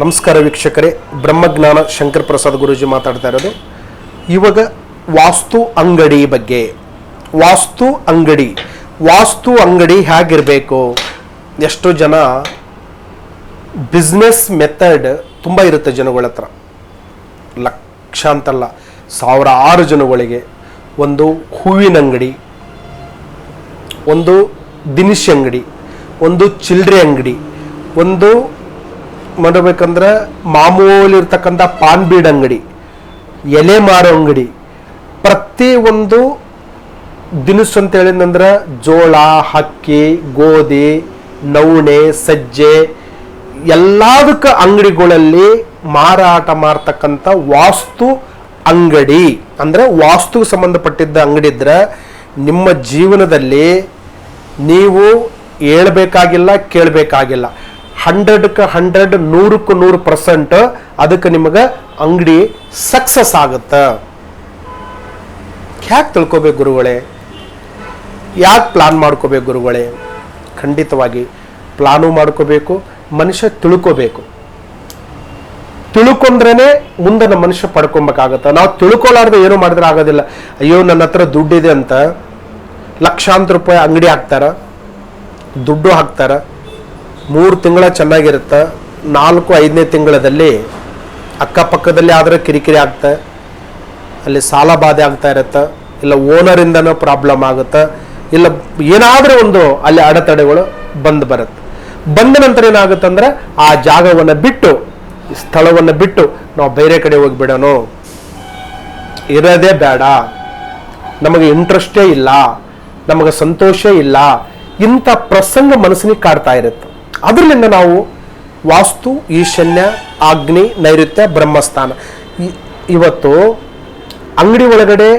ನಮಸ್ಕಾರ ವೀಕ್ಷಕರೇ. ಬ್ರಹ್ಮಜ್ಞಾನ ಶಂಕರ್ ಪ್ರಸಾದ್ ಗುರೂಜಿ ಮಾತಾಡ್ತಾ ಇರೋದು. ಇವಾಗ ವಾಸ್ತು ಅಂಗಡಿ ಬಗ್ಗೆ. ವಾಸ್ತು ಅಂಗಡಿ. ವಾಸ್ತು ಅಂಗಡಿ ಹೇಗಿರಬೇಕು? ಎಷ್ಟೋ ಜನ ಬಿಸ್ನೆಸ್ ಮೆಥಡ್ ತುಂಬ ಇರುತ್ತೆ ಜನಗಳ ಹತ್ರ. ಲಕ್ಷ ಅಂತಲ್ಲ ಸಾವಿರಾರು ಜನಗಳಿಗೆ ಒಂದು ಹೂವಿನ ಅಂಗಡಿ, ಒಂದು ದಿನಸಿ ಅಂಗಡಿ, ಒಂದು ಚಿಲ್ಲರೆ ಅಂಗಡಿ, ಒಂದು ಮಾಡಬೇಕಂದ್ರೆ ಮಾಮೂಲಿ ಇರ್ತಕ್ಕಂಥ ಪಾನ್ ಬೀಡ್ ಅಂಗಡಿ, ಎಲೆ ಮಾರೋ ಅಂಗಡಿ, ಪ್ರತಿ ಒಂದು ದಿನಸು ಅಂತ ಹೇಳಿದಂದ್ರೆ ಜೋಳ ಹಕ್ಕಿ ಗೋಧಿ, ನವಣೆ, ಸಜ್ಜೆ, ಎಲ್ಲದಕ್ಕ ಅಂಗಡಿಗಳಲ್ಲಿ ಮಾರಾಟ ಮಾಡ್ತಕ್ಕಂಥ ವಾಸ್ತು ಅಂಗಡಿ. ಅಂದ್ರೆ ವಾಸ್ತುಗೆ ಸಂಬಂಧಪಟ್ಟಿದ್ದ ಅಂಗಡಿ ಇದ್ರೆ ನಿಮ್ಮ ಜೀವನದಲ್ಲಿ ನೀವು ಹೇಳ್ಬೇಕಾಗಿಲ್ಲ, ಕೇಳಬೇಕಾಗಿಲ್ಲ. ಹಂಡ್ರೆಡ್ಕ್ಕೆ ಹಂಡ್ರೆಡ್, ನೂರಕ್ಕೆ ನೂರು ಪರ್ಸೆಂಟ್ ಅದಕ್ಕೆ ನಿಮಗೆ ಅಂಗಡಿ ಸಕ್ಸಸ್ ಆಗುತ್ತೆ. ಹ್ಯಾಕ್ ತಿಳ್ಕೊಬೇಕು ಗುರುಗಳೇ? ಯಾಕೆ ಪ್ಲಾನ್ ಮಾಡ್ಕೋಬೇಕು ಗುರುಗಳೇ? ಖಂಡಿತವಾಗಿ ಪ್ಲಾನು ಮಾಡ್ಕೋಬೇಕು, ಮನುಷ್ಯ ತಿಳ್ಕೋಬೇಕು. ತಿಳ್ಕೊಂಡ್ರೇನೆ ಮುಂದೆ ನಮ್ಮ ಮನುಷ್ಯ ಪಡ್ಕೊಬೇಕಾಗತ್ತೆ. ನಾವು ತಿಳ್ಕೊಲಾರ್ದೆ ಏನು ಮಾಡಿದ್ರೆ ಆಗೋದಿಲ್ಲ. ಅಯ್ಯೋ, ನನ್ನ ಹತ್ರ ದುಡ್ಡಿದೆ ಅಂತ ಲಕ್ಷಾಂತರ ರೂಪಾಯಿ ಅಂಗಡಿ ಹಾಕ್ತಾರ, ದುಡ್ಡು ಹಾಕ್ತಾರ ಮೂರು ತಿಂಗಳ ಚೆನ್ನಾಗಿರುತ್ತೆ. ನಾಲ್ಕು, ಐದನೇ ತಿಂಗಳದಲ್ಲಿ ಅಕ್ಕಪಕ್ಕದಲ್ಲಿ ಆದರೆ ಕಿರಿಕಿರಿ ಆಗ್ತಾ. ಅಲ್ಲಿ ಸಾಲ ಬಾಧೆ ಆಗ್ತಾ ಇರುತ್ತೆ. ಇಲ್ಲ ಓನರಿಂದನೂ ಪ್ರಾಬ್ಲಮ್ ಆಗುತ್ತೆ. ಇಲ್ಲ ಏನಾದರೂ ಒಂದು ಅಲ್ಲಿ ಅಡೆತಡೆಗಳು ಬಂದು ಬರುತ್ತೆ. ಬಂದ ನಂತರ ಏನಾಗುತ್ತೆ ಅಂದರೆ ಆ ಜಾಗವನ್ನು ಬಿಟ್ಟು ಸ್ಥಳವನ್ನು ಬಿಟ್ಟು ನಾವು ಬೇರೆ ಕಡೆ ಹೋಗಿಬಿಡೋನು ಇರೋದೇ ಬೇಡ. ನಮಗೆ ಇಂಟ್ರೆಸ್ಟೇ ಇಲ್ಲ. ನಮಗೆ ಸಂತೋಷ ಇಲ್ಲ. ಇಂಥ ಪ್ರಸಂಗ ಮನಸ್ಸಿನಿಗೆ ಕಾಡ್ತಾ ಇರುತ್ತೆ. ಅದರಿಂದ ನಾವು ವಾಸ್ತು ಈಶನ್ಯ ಆಗ್ನಿ, ನೈಋತ್ಯ, ಬ್ರಹ್ಮಸ್ಥಾನ. ಇವತ್ತು ಅಂಗಡಿ ಒಳಗಡೆ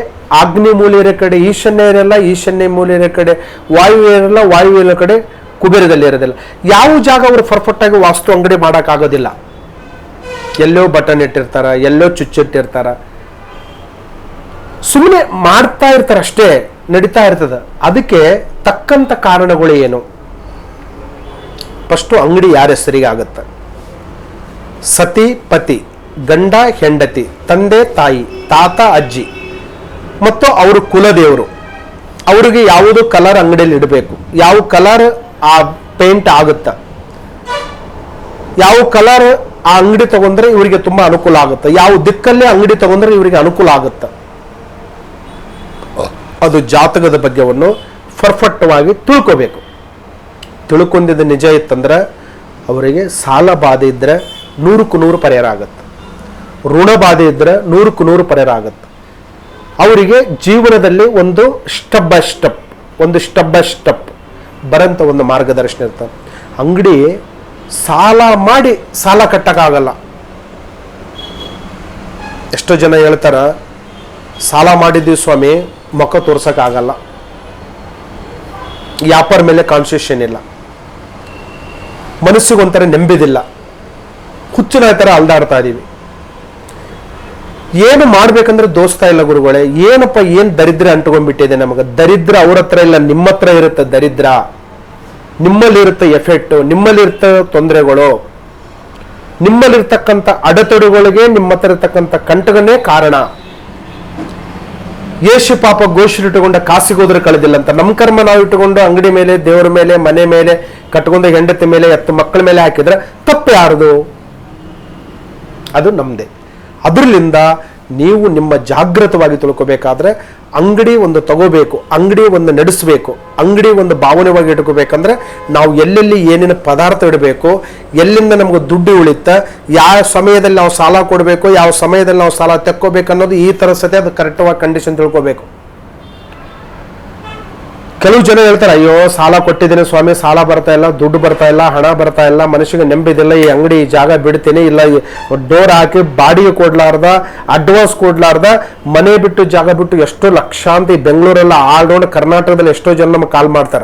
ಆಗ್ನಿ ಮೂಲೆಯರ ಕಡೆ ಈಶಾನ್ಯ ಇರಲ್ಲ ಈಶನ್ಯ ಇರೋ ಕಡೆ, ವಾಯು ಇರಲ್ಲ, ವಾಯು ಇರೋ ಕಡೆ ಕುಬೇರದಲ್ಲಿ ಇರೋದಿಲ್ಲ. ಯಾವ ಜಾಗ ಅವರು ಪರ್ಫೆಕ್ಟ್ ಆಗಿ ವಾಸ್ತು ಅಂಗಡಿ ಮಾಡೋಕ್ಕಾಗೋದಿಲ್ಲ. ಎಲ್ಲೋ ಬಟನ್ ಇಟ್ಟಿರ್ತಾರ, ಎಲ್ಲೋ ಚುಚ್ಚಿಟ್ಟಿರ್ತಾರ ಸುಮ್ಮನೆ ಮಾಡ್ತಾ ಇರ್ತಾರ ಅಷ್ಟೇ ನಡೀತಾ ಇರ್ತದ. ಅದಕ್ಕೆ ತಕ್ಕಂಥ ಕಾರಣಗಳು ಏನು? ಫಸ್ಟು ಅಂಗಡಿ ಯಾರ ಹೆಸರಿಗೆ ಆಗುತ್ತೆ? ಸತಿ, ಪತಿ, ಗಂಡ, ಹೆಂಡತಿ, ತಂದೆ, ತಾಯಿ, ತಾತ, ಅಜ್ಜಿ, ಮತ್ತು ಅವರು ಕುಲದೇವರು. ಅವರಿಗೆ ಯಾವುದು ಕಲರ್ ಅಂಗಡಿಯಲ್ಲಿ ಇಡಬೇಕು? ಯಾವ ಕಲರ್ ಆ ಪೇಂಟ್ ಆಗುತ್ತ? ಯಾವ ಕಲರ್ ಆ ಅಂಗಡಿ ತಗೊಂಡ್ರೆ ಇವರಿಗೆ ತುಂಬಾ ಅನುಕೂಲ ಆಗುತ್ತೆ? ಯಾವ ದಿಕ್ಕಲ್ಲಿ ಅಂಗಡಿ ತಗೊಂಡ್ರೆ ಇವರಿಗೆ ಅನುಕೂಲ ಆಗುತ್ತೆ? ಅದು ಜಾತಕದ ಬಗ್ಗೆವನ್ನು ಪರ್ಫೆಕ್ಟ್ವಾಗಿ ತಿಳ್ಕೋಬೇಕು. ತಿಳ್ಕೊಂಡಿದ್ದು ನಿಜ ಇತ್ತಂದ್ರೆ ಅವರಿಗೆ ಸಾಲ ಬಾಧೆ ಇದ್ದರೆ ನೂರಕ್ಕೂ ನೂರು ಪರಿಹಾರ ಆಗತ್ತೆ. ಋಣ ಬಾಧೆ ಇದ್ದರೆ ನೂರಕ್ಕೂ ನೂರು ಪರಿಹಾರ ಆಗತ್ತೆ. ಅವರಿಗೆ ಜೀವನದಲ್ಲಿ ಒಂದು ಸ್ಟೆಪ್ ಬೈ ಸ್ಟೆಪ್ ಒಂದು ಸ್ಟೆಪ್ ಬೈ ಸ್ಟೆಪ್ ಬರೋಂಥ ಒಂದು ಮಾರ್ಗದರ್ಶನ ಇರ್ತದೆ. ಅಂಗಡಿ ಸಾಲ ಮಾಡಿ ಸಾಲ ಕಟ್ಟಕ್ಕಾಗಲ್ಲ ಎಷ್ಟೋ ಜನ ಹೇಳ್ತಾರ, ಸಾಲ ಮಾಡಿದ್ದೀವಿ ಸ್ವಾಮಿ ಮುಖ ತೋರ್ಸಕ್ಕಾಗಲ್ಲ ವ್ಯಾಪಾರ ಮೇಲೆ ಕಾನ್ಸೆಷನ್ ಇಲ್ಲ. ಮನಸ್ಸಿಗೆ ನೆಂಬಿದಿಲ್ಲ ಹುಚ್ಚಿನ ಥರ ಅಲ್ದಾಡ್ತಾ ಇದ್ದೀವಿ ಏನು ಮಾಡ್ಬೇಕಂದ್ರೆ ದೋಸ್ತಾ ಇಲ್ಲ ಗುರುಗಳೇ, ಏನಪ್ಪ ಏನು ದರಿದ್ರ ಅಂಟ್ಕೊಂಡ್ಬಿಟ್ಟಿದೆ ನಮಗೆ? ದರಿದ್ರ ಅವ್ರ ಹತ್ರ ಇಲ್ಲ, ನಿಮ್ಮ ಹತ್ರ ಇರುತ್ತೆ ದರಿದ್ರ. ನಿಮ್ಮಲ್ಲಿರುತ್ತೆ ಎಫೆಕ್ಟು ನಿಮ್ಮಲ್ಲಿರುತ್ತೆ ತೊಂದರೆಗಳು. ನಿಮ್ಮಲ್ಲಿರ್ತಕ್ಕಂಥ ಅಡೆತಡೆಗಳಿಗೆ ನಿಮ್ಮ ಹತ್ರ ಇರತಕ್ಕಂಥ ಕಂಟಕನೇ ಕಾರಣ. ಯೇಸು ಪಾಪ ಗೋಷ್ಠಿ ಇಟ್ಟುಕೊಂಡ ಕಾಸಿಗೋದ್ರೆ ಕಳೆದಿಲ್ಲ ಅಂತ. ನಮ್ಮ ಕರ್ಮ ನಾವು ಇಟ್ಟುಕೊಂಡು ಅಂಗಡಿ ಮೇಲೆ, ದೇವರ ಮೇಲೆ, ಮನೆ ಮೇಲೆ ಕಟ್ಕೊಂಡ ಹೆಂಡತಿ ಮೇಲೆ ಎತ್ತು ಮಕ್ಕಳ ಮೇಲೆ ಹಾಕಿದ್ರೆ ತಪ್ಪು ಯಾರದು? ಅದು ನಮ್ದೇ. ಅದರಿಂದ ನೀವು ನಿಮ್ಮ ಜಾಗೃತವಾಗಿ ತಿಳ್ಕೊಬೇಕಾದ್ರೆ ಅಂಗಡಿ ಒಂದು ತಗೋಬೇಕು, ಅಂಗಡಿ ಒಂದು ನಡೆಸಬೇಕು, ಅಂಗಡಿ ಒಂದು ಭಾವನೆವಾಗಿ ಇಟ್ಕೋಬೇಕಂದ್ರೆ ನಾವು ಎಲ್ಲೆಲ್ಲಿ ಏನೇನು ಪದಾರ್ಥ ಇಡಬೇಕು, ಎಲ್ಲಿಂದ ನಮಗೆ ದುಡ್ಡು ಉಳಿತ ಯಾವ ಸಮಯದಲ್ಲಿ ನಾವು ಸಾಲ ಕೊಡಬೇಕು, ಯಾವ ಸಮಯದಲ್ಲಿ ನಾವು ಸಾಲ ತೆಕ್ಕೋಬೇಕು ಅನ್ನೋದು ಈ ಥರ ಸತೆ ಅದು ಕರೆಕ್ಟವಾಗಿ ಕಂಡೀಷನ್ ತಿಳ್ಕೊಬೇಕು. ಕೆಲವು ಜನ ಹೇಳ್ತಾರೆ, ಅಯ್ಯೋ, ಸಾಲ ಕೊಟ್ಟಿದ್ದೀನಿ ಸ್ವಾಮಿ, ಸಾಲ ಬರ್ತಾ ಇಲ್ಲ, ದುಡ್ಡು ಬರ್ತಾ ಇಲ್ಲ, ಹಣ ಬರ್ತಾ ಇಲ್ಲ ಮನುಷ್ಯಗೆ ನೆಮ್ಮದಿಲ್ಲ ಈ ಅಂಗಡಿ, ಈ ಜಾಗ ಬಿಡ್ತೀನಿ ಇಲ್ಲ ಡೋರ್ ಹಾಕಿ ಬಾಡಿಗೆ ಕೊಡ್ಲಾರ್ದ ಅಡ್ವಾನ್ಸ್ ಕೊಡ್ಲಾರ್ದ, ಮನೆ ಬಿಟ್ಟು ಜಾಗ ಬಿಟ್ಟು ಎಷ್ಟೋ ಲಕ್ಷಾಂತಿ ಬೆಂಗಳೂರೆಲ್ಲ ಆಲ್ ರೌಂಡ್ ಕರ್ನಾಟಕದಲ್ಲಿ ಎಷ್ಟೋ ಜನ ನಮಗೆ ಕಾಲ್ ಮಾಡ್ತಾರ.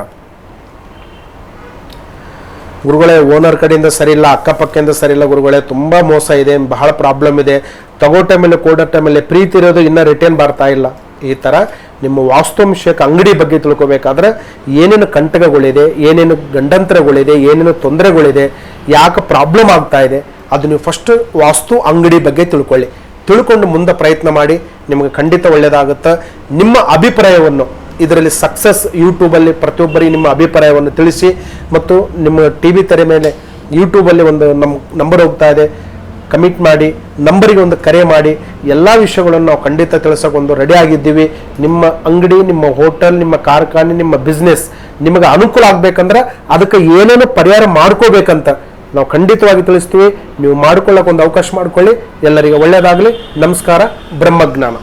ಗುರುಗಳೇ ಓನರ್ ಕಡೆಯಿಂದ ಸರಿ ಇಲ್ಲ, ಅಕ್ಕಪಕ್ಕದಿಂದ ಸರಿ ಇಲ್ಲ ಗುರುಗಳೇ, ತುಂಬಾ ಮೋಸ ಇದೆ, ಬಹಳ ಪ್ರಾಬ್ಲಮ್ ಇದೆ. ತಗೋ ಟೈಮಲ್ಲಿ ಕೊಡೋ ಟೈಮಲ್ಲಿ ಪ್ರೀತಿ ಇರೋದು ಇನ್ನೂ ರಿಟರ್ನ್ ಬರ್ತಾ ಇಲ್ಲ. ಈ ಥರ ನಿಮ್ಮ ವಾಸ್ತವಾಂಶಕ್ಕೆ ಅಂಗಡಿ ಬಗ್ಗೆ ತಿಳ್ಕೊಬೇಕಾದ್ರೆ ಏನೇನು ಕಂಟಕಗಳಿದೆ, ಏನೇನು ಗಂಡಂತರಗಳಿದೆ, ಏನೇನು ತೊಂದರೆಗಳಿದೆ, ಯಾಕೆ ಪ್ರಾಬ್ಲಮ್ ಆಗ್ತಾ ಇದೆ, ಅದು ನೀವು ಫಸ್ಟ್ ವಾಸ್ತು ಅಂಗಡಿ ಬಗ್ಗೆ ತಿಳ್ಕೊಳ್ಳಿ. ತಿಳ್ಕೊಂಡು ಮುಂದೆ ಪ್ರಯತ್ನ ಮಾಡಿ, ನಿಮಗೆ ಖಂಡಿತ ಒಳ್ಳೆಯದಾಗುತ್ತೆ ನಿಮ್ಮ ಅಭಿಪ್ರಾಯವನ್ನು ಇದರಲ್ಲಿ ಸಕ್ಸಸ್ ಯೂಟ್ಯೂಬಲ್ಲಿ ಪ್ರತಿಯೊಬ್ಬರಿಗೆ ನಿಮ್ಮ ಅಭಿಪ್ರಾಯವನ್ನು ತಿಳಿಸಿ, ಮತ್ತು ನಿಮ್ಮ ಟಿ ವಿ ತೆರೆ ಮೇಲೆ ಯೂಟ್ಯೂಬಲ್ಲಿ ಒಂದು ನಮ್ಮ ನಂಬರ್ ಹೋಗ್ತಾ ಇದೆ. ಕಮಿಟ್ ಮಾಡಿ, ನಂಬರಿಗೆ ಒಂದು ಕರೆ ಮಾಡಿ, ಎಲ್ಲ ವಿಷಯಗಳನ್ನು ನಾವು ಖಂಡಿತ ತಿಳಿಸೋಕೊಂದು ರೆಡಿ ಆಗಿದ್ದೀವಿ. ನಿಮ್ಮ ಅಂಗಡಿ, ನಿಮ್ಮ ಹೋಟೆಲ್ ನಿಮ್ಮ ಕಾರ್ಖಾನೆ, ನಿಮ್ಮ ಬಿಸ್ನೆಸ್ ನಿಮಗೆ ಅನುಕೂಲ ಆಗಬೇಕಂದ್ರೆ ಅದಕ್ಕೆ ಏನೇನು ಪರಿಹಾರ ಮಾಡ್ಕೋಬೇಕಂತ ನಾವು ಖಂಡಿತವಾಗಿ ತಿಳಿಸ್ತೀವಿ. ನೀವು ಮಾಡ್ಕೊಳ್ಳೋಕೆ ಒಂದು ಅವಕಾಶ ಮಾಡ್ಕೊಳ್ಳಿ. ಎಲ್ಲರಿಗೆ ಒಳ್ಳೆಯದಾಗಲಿ ನಮಸ್ಕಾರ. ಬ್ರಹ್ಮಜ್ಞಾನ.